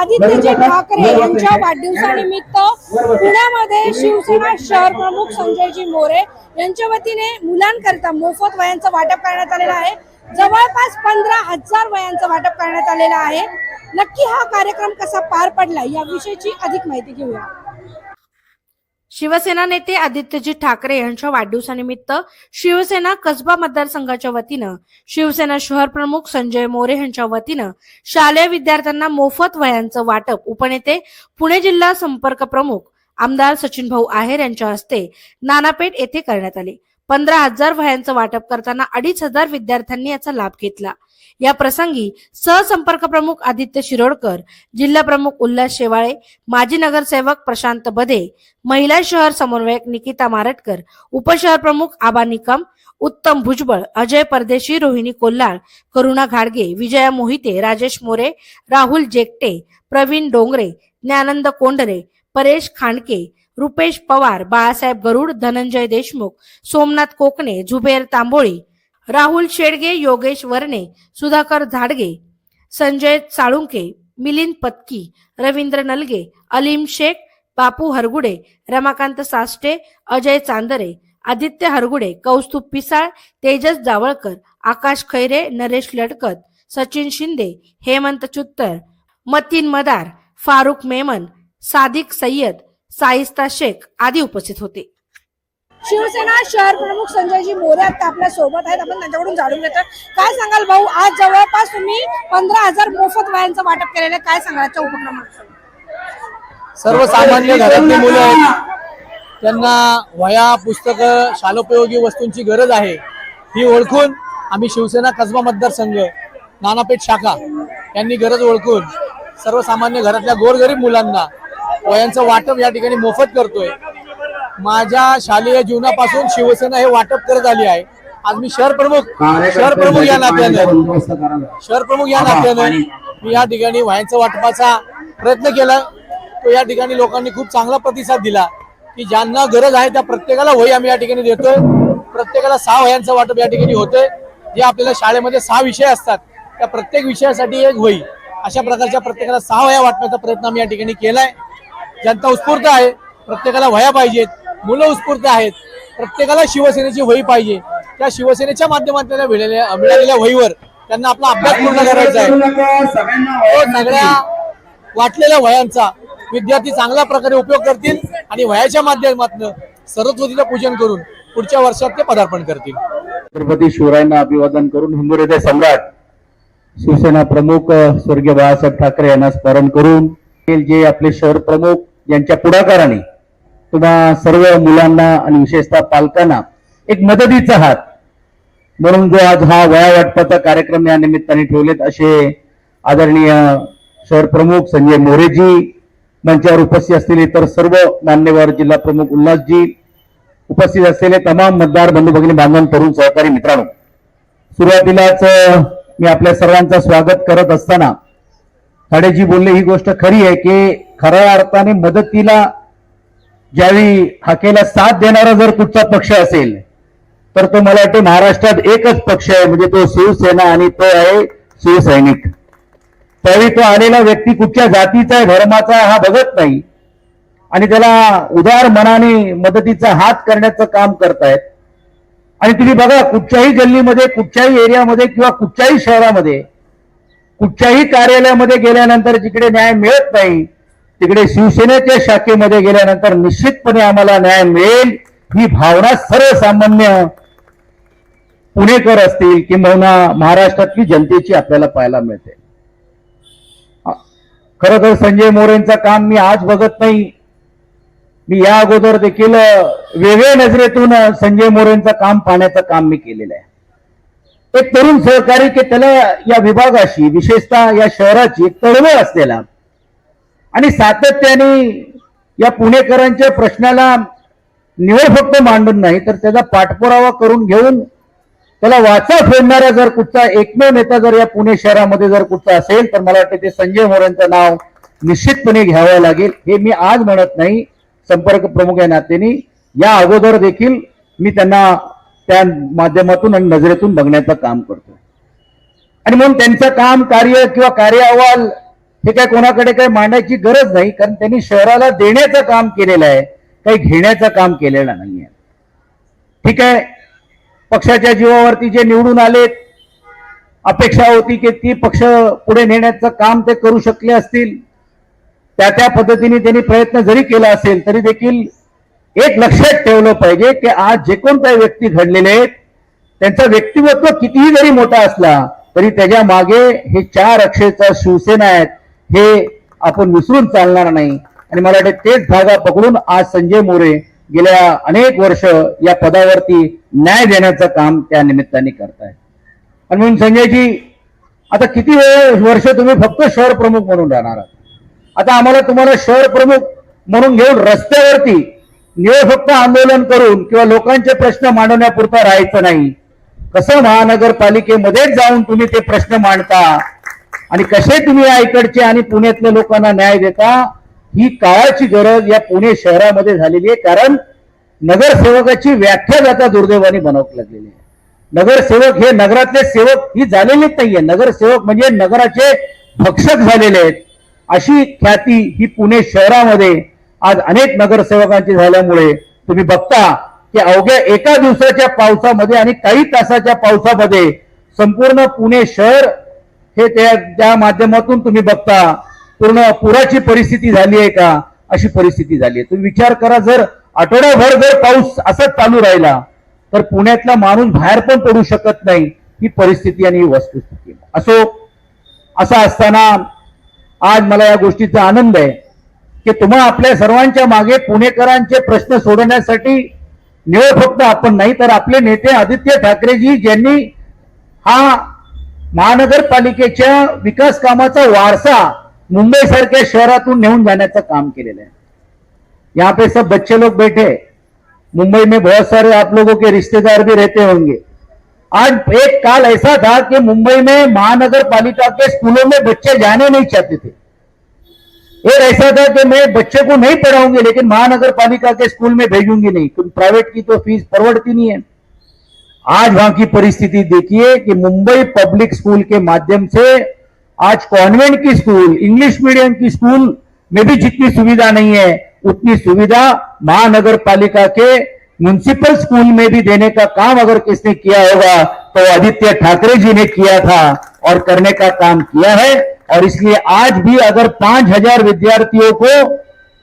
आदित्यजी ठाकरे यांच्या वाढदिवसानिमित्त पुण्यामध्ये शिवसेना शहर प्रमुख संजयजी मोरे यांच्या वतीने मुलांकरिता मोफत वयांचं वाटप करण्यात आलेलं आहे. जवळपास पंधरा हजार वयांचं वाटप करण्यात आलेलं आहे. नक्की हा कार्यक्रम कसा पार पडला याविषयीची अधिक माहिती घेऊया. शिवसेना नेते आदित्यजी ठाकरे यांच्या वाढदिवसानिमित्त शिवसेना कसबा मतदारसंघाच्या वतीनं शिवसेना शहर प्रमुख संजय मोरे यांच्या वतीनं शालेय विद्यार्थ्यांना मोफत वह्यांचं वाटप. उपनेते पुणे जिल्हा संपर्क प्रमुख आमदार सचिन भाऊ आहेर यांच्या हस्ते नानापेठ येथे करण्यात आले. पंधरा हजार वह्यांचं वाटप करताना अडीच हजार विद्यार्थ्यांनी याचा लाभ घेतला. या प्रसंगी सहसंपर्क प्रमुख आदित्य शिरोडकर जिल्हा प्रमुख उल्हास शेवाळे माजी नगरसेवक प्रशांत बदे महिला शहर समन्वयक निकिता मारटकर उपशहर प्रमुख आबा निकम उत्तम भुजबळ अजय परदेशी रोहिणी कोल्हाळ करुणा घाडगे विजया मोहिते राजेश मोरे राहुल जेकटे प्रवीण डोंगरे ज्ञानंद कोंडरे परेश खांडके रुपेश पवार बाळासाहेब गरुड धनंजय देशमुख सोमनाथ कोकणे झुबेर तांबोळी राहुल शेडगे योगेश वर्णे सुधाकर झाडगे संजय साळुंके मिलिंद पत्की रवींद्र नलगे अलीम शेख बापू हरगुडे रमाकांत साष्टे अजय चांदरे आदित्य हरगुडे कौस्तुभ पिसाळ तेजस जावळकर आकाश खैरे नरेश लडकत सचिन शिंदे हेमंत चुत्तर मतीन मदार फारुख मेमन सादिक सय्यद साईस्ता शेख आदी उपस्थित होते. शिवसेना शहर प्रमुख संजयजी मोरे आता आपल्यासोबत आहेत. आपण त्यांच्याकडून जाणून घेतो काय सांगाल भाऊ? आज जवळपास तुम्ही पंधरा हजार मोफत वयांचं वाटप केलेलं आहे. काय सांगाल आजच्या उपक्रमात सर्वसामान्य घरातली मुलं आहेत. त्यांना वया पुस्तकं शालोपयोगी वस्तूंची गरज आहे. ही ओळखून आम्ही शिवसेना कसबा मतदारसंघ नानापेठ शाखा यांनी गरज ओळखून सर्वसामान्य घरातल्या गोरगरीब मुलांना वयांचं वाटप या ठिकाणी मोफत करतोय. माझ्या शालेय जीवनापासून शिवसेना हे वाटप करत आली आहे. आज मी शहर प्रमुख शहर प्रमुख या नात्यानं शहर प्रमुख या नात्यानं मी या ठिकाणी वह्यांचं वाटपाचा प्रयत्न केला. तो या ठिकाणी लोकांनी खूप चांगला प्रतिसाद दिला की ज्यांना गरज आहे त्या प्रत्येकाला वही आम्ही या ठिकाणी देतोय. प्रत्येकाला सहा वह्यांचं वाटप या ठिकाणी होतंय. जे आपल्याला शाळेमध्ये सहा विषय असतात त्या प्रत्येक विषयासाठी एक वही. अशा प्रकारच्या प्रत्येकाला सहा वया वाटण्याचा प्रयत्न आम्ही या ठिकाणी केलाय. जनता उत्स्फूर्त आहे. प्रत्येकाला वह्या पाहिजेत. मुलं उत्स्फूर्त आहेत. प्रत्येकाला शिवसेनेची वही पाहिजे. त्या शिवसेनेच्या माध्यमातून मिळालेल्या मिळालेल्या वहीवर त्यांना आपला अभ्यास पूर्ण करायचा आहे. हो, सगळ्या वाटलेल्या वयांचा विद्यार्थी चांगल्या प्रकारे उपयोग करतील आणि वयाच्या माध्यमातून सरस्वतीचं पूजन करून पुढच्या वर्षात ते पदार्पण करतील. छत्रपती शिवरायांना अभिवादन करून हिंदू हृदय सम्राट शिवसेना प्रमुख स्वर्गीय बाळासाहेब ठाकरे यांना स्मरण करून जे आपले शहर प्रमुख यांच्या पुढाकाराने तुम्हा सर्व मुलांना आणि विशेषतः पालकांना एक मदतीचा हात म्हणून जो आज हा वया वाटपाचा कार्यक्रम या निमित्ताने ठेवलेत असे आदरणीय शहर प्रमुख संजय मोरेजी मंचावर उपस्थित असलेले इतर सर्व मान्यवर जिल्हा प्रमुख उल्हासजी उपस्थित असलेले तमाम मतदार बंधू भगिनी बांधव तरुण सहकारी मित्रांनो. सुरुवातीलाच मी आपल्या सर्वांचं स्वागत करत असताना खाडेजी बोलले ही गोष्ट खरी आहे की खऱ्या अर्थाने मदतीला ज्यावेळी हाकेला साथ देणारा जर कुठचा पक्ष असेल तर तो मला वाटतं महाराष्ट्रात एकच पक्ष आहे म्हणजे तो शिवसेना आणि तो आहे शिवसैनिक. त्यावेळी तो आलेला व्यक्ती कुठच्या जातीचा आहे धर्माचा हा बघत नाही. आणि त्याला उदार मनाने मदतीचा हात करण्याचं काम करतायत. आणि तुम्ही बघा कुठच्याही गल्लीमध्ये कुठच्याही एरियामध्ये किंवा कुठच्याही शहरामध्ये कुठच्याही कार्यालयामध्ये गेल्यानंतर जिकडे न्याय मिळत नाही तिकडे शिवसेनेच्या शाखेमध्ये गेल्यानंतर निश्चितपणे आम्हाला न्याय मिळेल ही भावना सर्वसामान्य पुणेकर असतील किंबहुना महाराष्ट्रातली जनतेची आपल्याला पाहायला मिळते. खरं तर संजय मोरेंचं काम मी आज बघत नाही. मी या अगोदर देखील वेगळ्या नजरेतून संजय मोरेंचं काम पाहण्याचं काम मी केलेलं आहे. एक तरुण सहकारी की त्याला या विभागाशी विशेषतः या शहराची एक तळमळ असलेला. आणि सातत्याने या पुणेकरांच्या प्रश्नाला निवड फक्त मांडून नाही तर त्याचा पाठपुरावा करून घेऊन त्याला वाचा फोडणारा जर कुठचा एकमेव नेता जर या पुणे शहरामध्ये जर कुठचा असेल तर मला वाटतं ते संजय मोरेंचं नाव निश्चितपणे घ्यावं लागेल. हे मी आज म्हणत नाही. संपर्क प्रमुख या नात्याने. या अगोदर देखील मी त्यांना त्या माध्यमातून आणि नजरेतून बघण्याचं काम करतो. आणि म्हणून त्यांचं काम कार्य किंवा कार्य अहवाल हे काय कोणाकडे काही मांडायची गरज नाही कारण त्यांनी शहराला देण्याचं काम केलेलं आहे. काही घेण्याचं काम केलेलं नाहीये. ठीक आहे? पक्षाच्या जीवावरती जे निवडून आलेत अपेक्षा होती की ती पक्ष पुढे नेण्याचं काम ते करू शकले असतील. त्या त्या पद्धतीने त्यांनी प्रयत्न जरी केला असेल तरी देखील एक लक्षात ठेवलं पाहिजे की आज जे कोण काही व्यक्ती घडलेले आहेत त्यांचं व्यक्तिमत्व कितीही जरी मोठा असला तरी त्याच्यामागे हे चार अक्षरचा शिवसेना आहेत हे आपण विसरून चालणार नाही. आणि मला वाटतं तेच धागा पकडून आज संजय मोरे गेल्या अनेक वर्ष या पदावरती न्याय देण्याचं काम त्या निमित्ताने करतायत. आणि म्हणून संजयजी आता किती वेळ वर्ष तुम्ही फक्त शहर प्रमुख म्हणून राहणार आहात? आता आम्हाला तुम्हाला शहर प्रमुख म्हणून घेऊन रस्त्यावरती निवड फक्त आंदोलन करून किंवा लोकांचे प्रश्न मांडवण्यापुरता राहायचं नाही. कसं महानगरपालिकेमध्येच जाऊन तुम्ही ते प्रश्न मांडता? आणि कसे तुम्ही या इकडचे आणि पुण्यातल्या लोकांना न्याय देता? ही काळाची गरज या पुणे शहरामध्ये झालेली आहे. कारण नगरसेवकाची व्याख्या आता दुर्दैवाने बनवत लागलेली आहे. नगरसेवक हे नगरातले सेवक ही झालेलीच नाहीये. नगरसेवक म्हणजे नगराचे भक्षक झालेले आहेत. अशी ख्याती ही पुणे शहरामध्ये आज अनेक नगरसेवकांची झाल्यामुळे तुम्ही बघता की अवघ्या एका दिवसाच्या पावसामध्ये आणि काही तासाच्या पावसामध्ये संपूर्ण पुणे शहर हे त्या त्या माध्यमातून तुम्ही बघता पूर्ण पुराची परिस्थिती झाली आहे का? अशी परिस्थिती झाली आहे. तुम्ही विचार करा जर आठवड्याभर जर पाऊस असंच चालू राहिला तर पुण्यातला माणूस बाहेर पण पडू शकत नाही ही परिस्थिती आणि ही वस्तुस्थिती. असो असं असताना आज मला या गोष्टीचा आनंद आहे. की तुम्हा आपल्या सर्वांच्या मागे पुणेकरांचे प्रश्न सोडवण्यासाठी निवड फक्त आपण नाही तर आपले नेते आदित्य ठाकरेजी ज्यांनी हा महानगरपालिकेच्या विकास कामाचा वारसा मुंबई सारख्या शहरातून नेऊन जाण्याचं काम केलेलं आहे. यहाँ पे सब बच्चे लोग बैठे मुंबई में बहुत सारे आप लोगों के रिश्तेदार भी रहते होंगे. आज एक काल ऐसा था कि मुंबई में महानगर पालिका के स्कूलों में बच्चे जाने नहीं चाहते थे. एक ऐसा था कि मैं बच्चे को नहीं पढ़ाऊँगी, लेकिन महानगर पालिका के स्कूल में भेजूँगी नहीं। क्योंकि प्राइवेट की तो फ़ीस परवड़ती नहीं है। आज वहाँ की परिस्थिति देखिए कि मुंबई पब्लिक स्कूल के माध्यम से आज कॉन्वेंट की स्कूल इंग्लिश मीडियम की स्कूल में भी जितनी सुविधा नहीं है, उतनी सुविधा महानगर पालिका के म्यूनिसिपल स्कूल में भी देने का काम अगर किसने किया होगा तो आदित्य ठाकरे जी ने किया था और करने का काम किया है। और इसलिए आज भी अगर पाँच हज़ार विद्यार्थियों को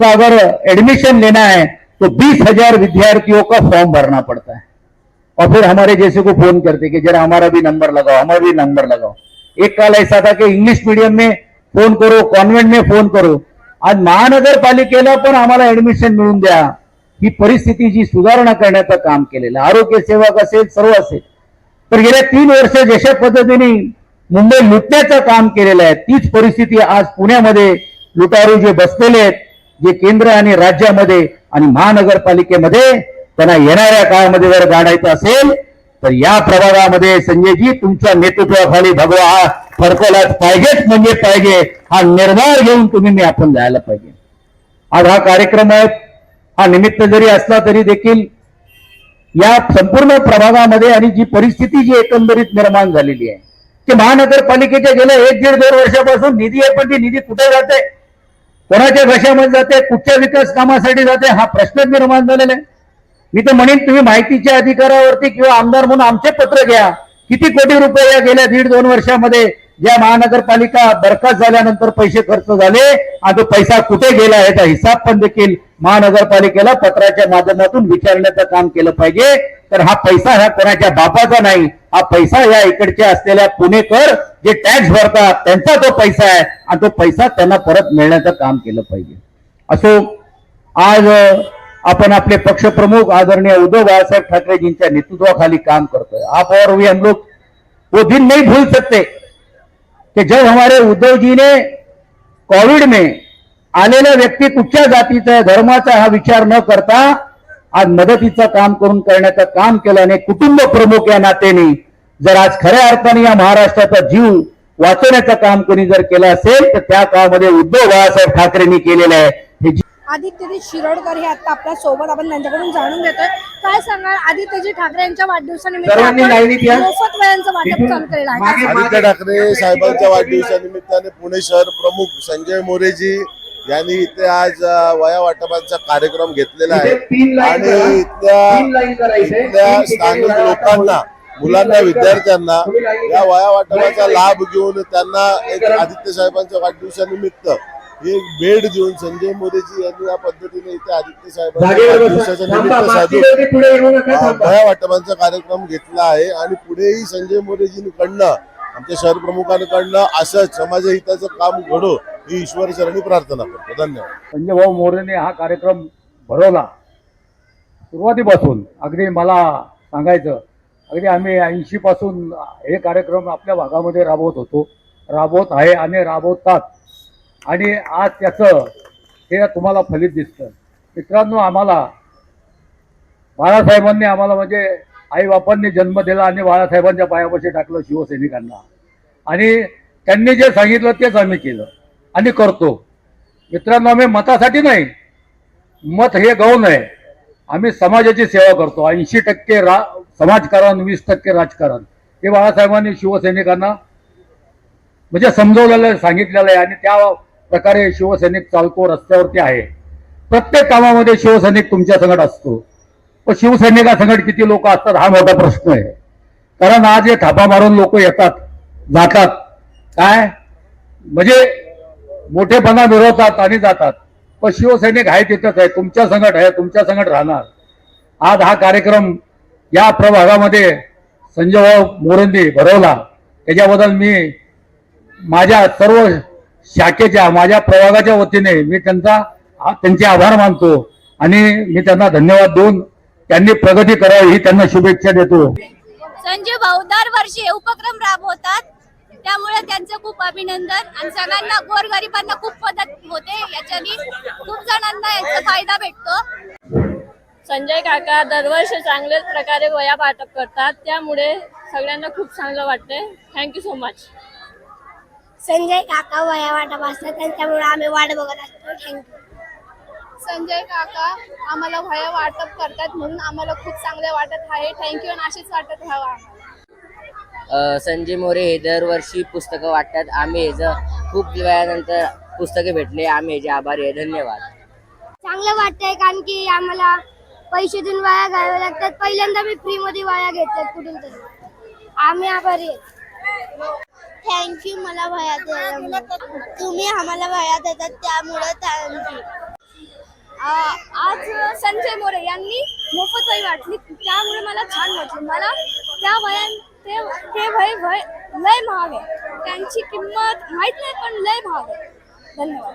का अगर एडमिशन लेना है तो बीस हज़ार विद्यार्थियों का फॉर्म भरना पड़ता है। और फिर हमारे जैसे को फ़ोन करते कि जरा हमारा भी नंबर लगाओ, हमारा भी नंबर लगाओ। एक काल ऐसा था कि इंग्लिश मीडियम में फ़ोन करो कॉन्वेंट में फ़ोन करो। आज महानगरपालिकेला पण आम्हाला ऍडमिशन मिळून द्या, ही परिस्थिती जी सुधारणा करण्याचं काम केलेलं. आरोग्य सेवक असेल, सर्व असेल. तर गेल्या तीन वर्ष जशा पद्धतीने मुंबई लुटण्याचं काम केलेलं आहे. तीच परिस्थिती आज पुण्यामध्ये लुटारू जे बसलेले आहेत जे केंद्र आणि राज्यामध्ये आणि महानगरपालिकेमध्ये त्यांना येणाऱ्या काळामध्ये जर गाडायचं असेल तर या प्रभागामध्ये संजयजी तुमच्या नेतृत्वाखाली भगवा हा फरकलाच पाहिजेच म्हणजे पाहिजे. हा निर्धार घेऊन तुम्ही मी आपण जायला पाहिजे. आज हा कार्यक्रम आहे. हा निमित्त जरी असला तरी देखील या संपूर्ण प्रभागामध्ये आणि जी परिस्थिती जी एकंदरीत निर्माण झालेली आहे की महानगरपालिकेच्या गेल्या एक दीड दोन वर्षापासून निधी आहे पण ती निधी कुठे जाते? कोणाच्या घशामध्ये जाते? कुठच्या विकास कामासाठी जाते? हा प्रश्न निर्माण झालेला आहे. मी तर म्हणेन तुम्ही माहितीच्या अधिकारावरती किंवा आमदार म्हणून आमचे पत्र घ्या. किती कोटी रुपये या गेल्या दीड दोन वर्षामध्ये ज्या महानगरपालिका बरखास्त झाल्यानंतर पैसे खर्च झाले आणि तो पैसा कुठे गेला याचा हिसाब पण देखील महानगरपालिकेला पत्राच्या माध्यमातून विचारण्याचं काम केलं पाहिजे. तर हा पैसा हा कोणाच्या बापाचा नाही हा पैसा या इकडच्या असलेल्या पुणेकर जे टॅक्स भरतात त्यांचा तो पैसा आहे. आणि तो पैसा त्यांना परत मिळण्याचं काम केलं पाहिजे. असो आज आपण आपले पक्षप्रमुख आदरणीय उद्धव बाळासाहेब ठाकरेजींच्या नेतृत्वाखाली काम करतोय. आप और भी हम लोग वो दिन नहीं भूल सकते कि जब हमारे उद्धव जी ने कोविड में आलेल्या व्यक्ती कुठच्या जातीचा आहे, धर्माचा हा विचार न करता आज मदतीचं काम करून करण्याचं काम केलं आणि कुटुंब प्रमुख या नात्याने जर आज खऱ्या अर्थाने या महाराष्ट्राचा जीव वाचवण्याचं काम कोणी जर केलं असेल तर त्या काळामध्ये उद्धव बाळासाहेब ठाकरेंनी केलेलं आहे. हे जी- आदित्यजी शिरोडकर हे आता आपल्यासोबत आपण त्यांच्याकडून जाणून घेतोय. काय सांगाल? आदित्यजी ठाकरे यांच्या वाढदिवसानिमित्त सर्वांनी आपण लाईनीत या. मोफत वयांचं वाटप चालू केलेलं आहे. आदित्य ठाकरे साहेबांच्या वाढदिवसानिमित्ताने पुणे शहर प्रमुख संजय मोरेजी यांनी इथे आज वया वाटपाचा कार्यक्रम घेतलेला आहे. आणि इथल्या इथल्या स्थानिक लोकांना मुलांना विद्यार्थ्यांना या वया वाटपाचा लाभ घेऊन त्यांना एक आदित्य साहेबांच्या वाढदिवसानिमित्त एक भेट देऊन संजय मोरेजी यांनी या पद्धतीने इथे आदित्य साहेबांच्या वाढदिवसाच्या निमित्त साधून वया वाटपांचा कार्यक्रम घेतला आहे आणि पुढेही संजय मोरेजींकडनं आमच्या शहर प्रमुखांकडनं असं समाजहिताचं काम घडो ही ईश्वरचरणी प्रार्थना करतो. धन्यवाद. संजय भाऊ मोरेने हा कार्यक्रम भरवला. सुरुवातीपासून अगदी मला सांगायचं अगदी आम्ही ऐंशी पासून हे कार्यक्रम आपल्या भागामध्ये राबवत होतो. राबवत आहे आणि राबवतात. आणि आज त्याचं हे तुम्हाला फलित दिसतं. मित्रांनो आम्हाला बाळासाहेबांनी आम्हाला म्हणजे आईबापांनी जन्म दिला आणि बाळासाहेबांच्या पायापाशी टाकलं शिवसैनिकांना. आणि त्यांनी जे सांगितलं तेच आम्ही केलं. आणि करतो. मित्रांनो आम्ही मतासाठी नाही. मत हे गौण आहे. आम्ही समाजाची सेवा करतो. ऐंशी टक्के रा समाजकारण वीस टक्के राजकारण. हे बाळासाहेबांनी शिवसैनिकांना म्हणजे समजवलेलं आहे, सांगितलेलं आहे. आणि त्या प्रकारे शिवसैनिक चालतो रस्त्यावरती आहे. प्रत्येक कामामध्ये शिवसैनिक तुमच्या संगत असतो. पण शिवसैनिकासंकट किती लोक असतात हा मोठा प्रश्न आहे. कारण आज हे थापा मारून लोक येतात जातात. काय? म्हणजे मोठेपणा मिळवतात आणि जातात. पण शिवसैनिक आहे तिथंच आहे तुमच्या संघट आहे तुमच्या संघट राहणार. आज हा कार्यक्रम या प्रभागामध्ये संजयभाऊ मोरंदी भरवला. त्याच्याबद्दल मी माझ्या सर्व शाखेच्या माझ्या प्रभागाच्या वतीने मी त्यांचा त्यांचे आभार मानतो आणि मी त्यांना धन्यवाद देऊन त्यांनी प्रगती करावी ही त्यांना शुभेच्छा देतो. संजय भाऊ दरवर्षी उपक्रम राबवतात. त्यामुळे त्यांचं खूप अभिनंदन आणि सगळ्यांना गोरगरिबांना खूप मदत होते. याच्यानी खूप जणांना याचा फायदा भेटतो. संजय काका दरवर्षी चांगल्याच प्रकारे वया वाटप करतात. त्यामुळे सगळ्यांना खूप चांगलं वाटते थँक्यू सो मच संजय काका वया वाटप असतात त्यांच्यामुळे आम्ही वाट बघत असतो. थँक्यू संजय काका आम्हाला वह्या वाटप करतात म्हणून आम्हाला खूप चांगले वाटत आहे. थँक्यू आणि अशीच वाटत राहावं आम्हाला. अ, संजय मोरे हे दरवर्षी पुस्तकं वाटतात. आम्ही ह्याचं खूप वेळानंतर पुस्तके भेटले आम्ही ह्याचे आभारी आहे. धन्यवाद. चांगलं वाटतंय कारण की आम्हाला पैसे देऊन वाया घ्यावे लागतात. पहिल्यांदा मी फ्री मध्ये वाया घेतात कुठून तरी. आम्ही आभारी थँक्यू मला वया द्यायला तुम्ही आम्हाला वया देतात त्यामुळे थँक्यू आज संजय मोरे यांनी मोफत वही वाटली. त्यामुळे मला छान वाटलं. मला त्या वयां ते ते वय वय लय महाग आहे. त्यांची किंमत माहीत नाही पण लय महाग आहे. धन्यवाद.